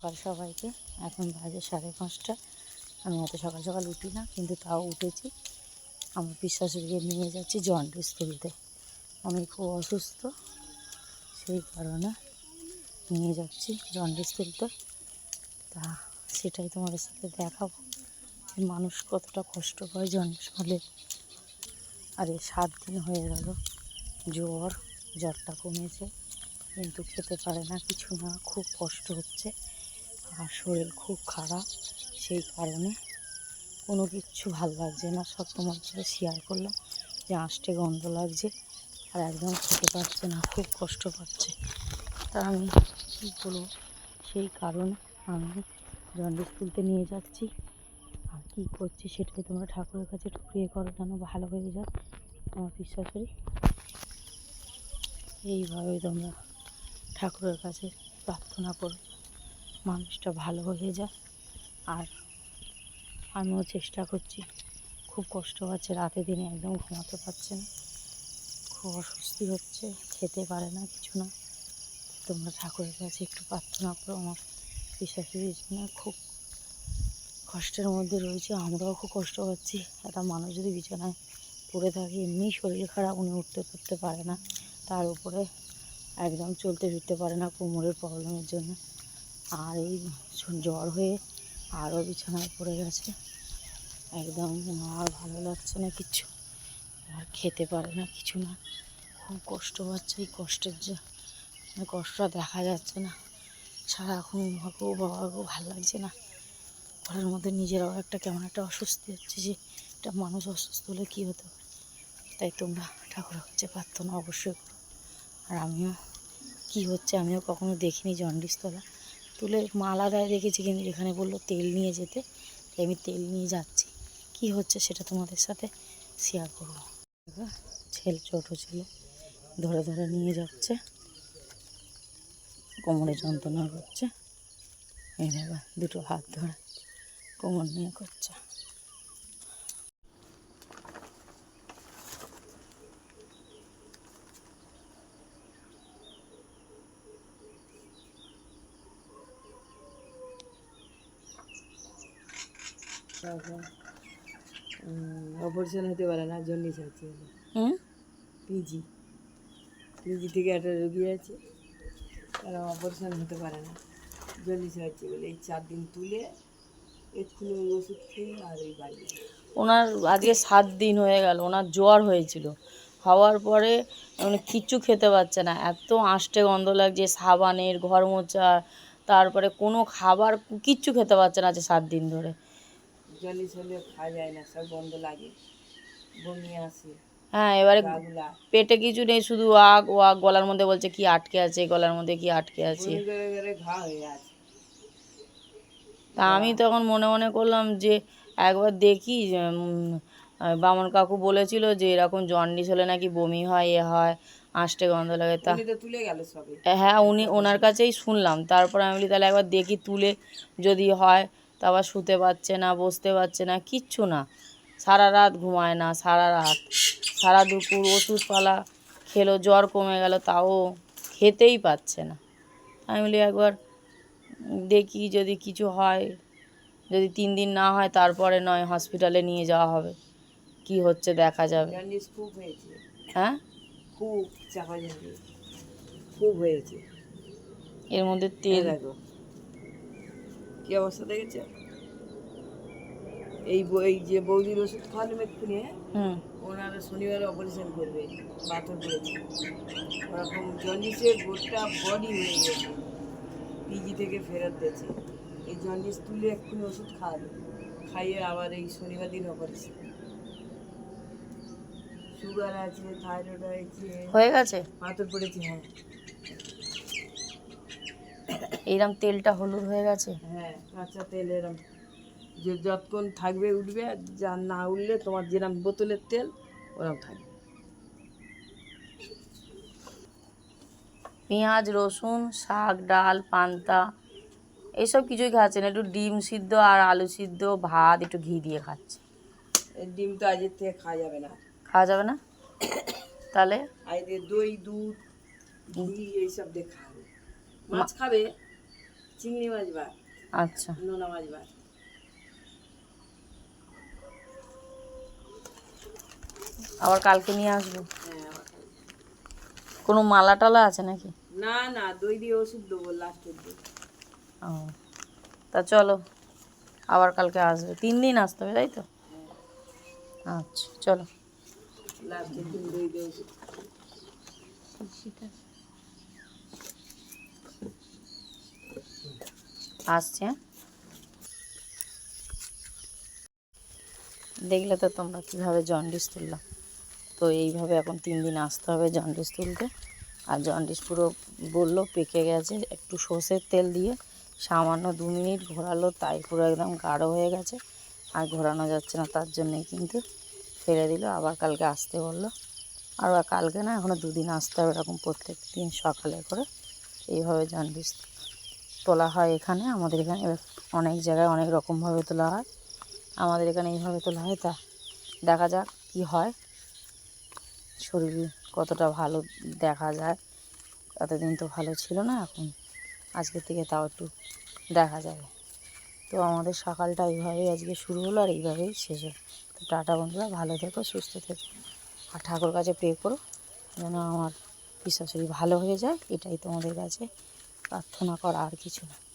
সকাল সবাইকে। এখন বাজে সাড়ে পাঁচটা। আমি এত সকাল সকাল উঠি না, কিন্তু তাও উঠেছি। আমার বিশ্বাসীকে নিয়ে যাচ্ছি জন্ডিস তুলতে। আমি খুব অসুস্থ, সেই কারণে নিয়ে যাচ্ছি জন্ডিস তুলতে। তা সেটাই তোমাদের সাথে দেখাবো যে মানুষ কতটা কষ্ট পায় জন্ডিস হলে আর সাত দিন হয়ে গেল, জ্বর, জ্বরটা কমেছে, কিন্তু খেতে পারে না, কিছু না, খুব কষ্ট হচ্ছে। আর শরীর খুব খারাপ, সেই কারণে কোনো কিচ্ছু ভালো লাগছে না। সব তোমার সাথে শেয়ার করলাম, যে আঁশটে গন্ধ লাগছে আর একদম খেতে পারছে না, খুব কষ্ট পাচ্ছে। তা আমি কী বলব সেই কারণে আমি জন্ডিস তুলতে নিয়ে যাচ্ছি। আর কী করছি সেটাই তোমরা ঠাকুরের কাছে একটু করো যেন ভালো হয়ে যায়। আমার বিশ্বাস করি এইভাবে তোমরা ঠাকুরের কাছে প্রার্থনা করো। মানুষটা ভালো হয়ে যায়। আর আমিও চেষ্টা করছি। খুব কষ্ট হচ্ছে, রাতে দিনে একদম ঘুমাতে পারছে না। খুব অস্বস্তি হচ্ছে, খেতে পারে না কিছু না। তোমরা ঠাকুরের কাছে একটু প্রার্থনা করো, আমার বিশ্বাসের জন্য খুব কষ্টের মধ্যে রয়েছে, আমরাও খুব কষ্ট পাচ্ছি। একটা মানুষ যদি বিছানায় পড়ে থাকে এমনি শরীর খারাপ, উনি উঠতে করতে পারে না। তার উপরে একদম চলতে ফিরতে পারে না, কোমরের প্রবলেমের জন্য। আর এই জ্বর হয়ে আরও বিছানায় পড়ে গেছে। একদম আর ভালো লাগছে না কিছু। আর খেতে পারে না কিছু না। খুব কষ্ট পাচ্ছে এই কষ্টের যে মানে কষ্টটা দেখা যাচ্ছে না। সারাক্ষণ বাবাকে বাবাকেও ভালো লাগছে না। ঘরের মধ্যে নিজেরাও একটা কেমন একটা অস্বস্তি হচ্ছে যে, একটা মানুষ অসুস্থ হলে কী হতো তাই তোমরা ঠাকুরের কাছে প্রার্থনা অবশ্যই করো। আর আমিও কী হচ্ছে আমিও কখনো দেখিনি জন্ডিস তোলা। তুলে মালা রেখেছি কিন্তু এখানে বলল তেল নিয়ে যেতে। তাই আমি তেল নিয়ে যাচ্ছি। কি হচ্ছে সেটা তোমাদের সাথে শেয়ার করব। ছেলে ছোটো ছেলে, ধরে ধরে নিয়ে যাচ্ছে। কোমরে যন্ত্রণা করছে। এই দুটো হাত ধরে কোমর নিয়ে করছে। অপারেশন হতে পারে না জন্ডিস আছে। হুম? পিজি পিজি থেকে একটা রোগী আছে তারা অপারেশন হতে পারে না। জন্ডিস হচ্ছে বলে এই চার দিন তুলে এক্ষুনি ওই ওষুধ খেয়ে আর ওই বাড়ি ওনার আজকে সাত দিন হয়ে গেল ওনার জ্বর হয়েছিল। হওয়ার পরে মানে কিচ্ছু খেতে পারছে না এত আষ্টে গন্ধ লাগছে সাবানের ঘর মোছা তারপরে কোনো খাবার কিচ্ছু খেতে পারছে না আজ সাত দিন ধরে। খাওয়া যায় না সব লাগে। বমি আসে হ্যাঁ এবারে পেটে কিছু নেই শুধু আগ ও আগ গলার মধ্যে বলছে কি আটকে আছে গলার মধ্যে কি আটকে আছে। ঘা হয়ে আছে। তা আমি তখন মনে মনে করলাম যে একবার দেখি বামন কাকু বলেছিল যে এরকম জন্ডিস হলে নাকি বমি হয় এ হয় আঁশটে গন্ধ লাগে। তা তুলে গেল সবে। হ্যাঁ উনি ওনার কাছেই শুনলাম। তারপর আমি বলি তাহলে একবার দেখি তুলে যদি হয় তা আবার শুতে পারছে না বসতে পারছে না কিচ্ছু না। সারা রাত ঘুমায় না সারা রাত। সারা দুপুর ওষুধপালা খেলো জ্বর কমে গেল তাও খেতেই পাচ্ছে না। আমি বলি একবার দেখি যদি কিছু হয় যদি তিন দিন না হয় তারপরে নয় হসপিটালে নিয়ে যাওয়া হবে। কি হচ্ছে দেখা যাবে। হ্যাঁ? খুব চাপা খুব হয়েছে। এর মধ্যে তেল কি অবস্থা দেখেছ? এই বই এই যে বৌদির ওষুধ খাওয়ালাম এক্ষুনি হ্যাঁ? ওনারা শনিবারে অপারেশন করবে পড়েছে ওরকম জন্ডিসের গোটা বডি হয়ে গেছে। পিজি থেকে ফেরত দিয়েছে। এই জন্ডিস তুলে এক্ষুনি ওষুধ খাওয়াবে। খাইয়ে আবার এই শনিবার দিন অপারেশন সুগার আছে থাইরয়েড আছে হয়ে গেছে? পাথর পড়েছে হ্যাঁ। এইরকম তেলটা হলুদ হয়ে গেছে? হ্যাঁ কাঁচা তেল এরম। যে যতক্ষণ থাকবে উঠবে যা না উঠলে তোমার যেরকম বোতলের তেল ওরকম থাকবে। পেঁয়াজ রসুন শাক ডাল পান্তা এইসব কিছুই খাচ্ছে না একটু ডিম সিদ্ধ আর আলু সিদ্ধ ভাত একটু ঘি দিয়ে খাচ্ছে ডিম তো আজের থেকে খাওয়া যাবে না। খাওয়া যাবে না? তাহলে? আজকে দই দুধ ঘি এইসব দিয়ে খাবে। মাছ খাবে চিংড়ি মাছ বার আচ্ছা। নোনা মাছ বার আবার কালকে নিয়ে আসব। হ্যাঁ আবার কোনো মালা টালা আছে নাকি? না না দই দিয়ে ওষুধ দেবো লাস্টের দিন। ও তা চলো আবার কালকে আসবে। তিন দিন আসতে হবে তাই তো? আচ্ছা চলো। লাস্টের দিন দই দিয়ে ওষুধ। আসছে? দেখলে তো তোমরা কীভাবে জন্ডিস তুললাম তো এইভাবে এখন তিন দিন আসতে হবে জন্ডিস তুলতে। আর জন্ডিস পুরো বলল পেকে গেছে, একটু সর্ষের তেল দিয়ে সামান্য দু মিনিট ঘোরালো, তাই পুরো একদম গাঢ় হয়ে গেছে। আর ঘোরানো যাচ্ছে না, তার জন্যে কিন্তু ফেলে দিল, আবার কালকে আসতে বলল। আর কালকে না এখনও দুদিন আসতে হবে এরকম প্রত্যেক দিন সকালে করে। এইভাবে জন্ডিস তোলা হয় এখানে। আমাদের এখানে অনেক জায়গায় অনেক রকমভাবে তোলা হয়। আমাদের এখানে এইভাবে তোলা হয়। তা দেখা যাক কি হয়। শরীর কতটা ভালো দেখা যায়। এতদিন তো ভালো ছিল না এখন। আজকের থেকে তাও একটু দেখা যাবে। তো আমাদের সকালটা এইভাবেই আজকে শুরু হলো আর এইভাবেই শেষ হলো। তো টাটা বন্ধুরা, ভালো থেকো, সুস্থ থেকো। আর ঠাকুর কাছে প্রে করো যেন আমার শরীর ভালো হয়ে যায়। এটাই তোমাদের কাছে প্রার্থনা করা আর কিছু না।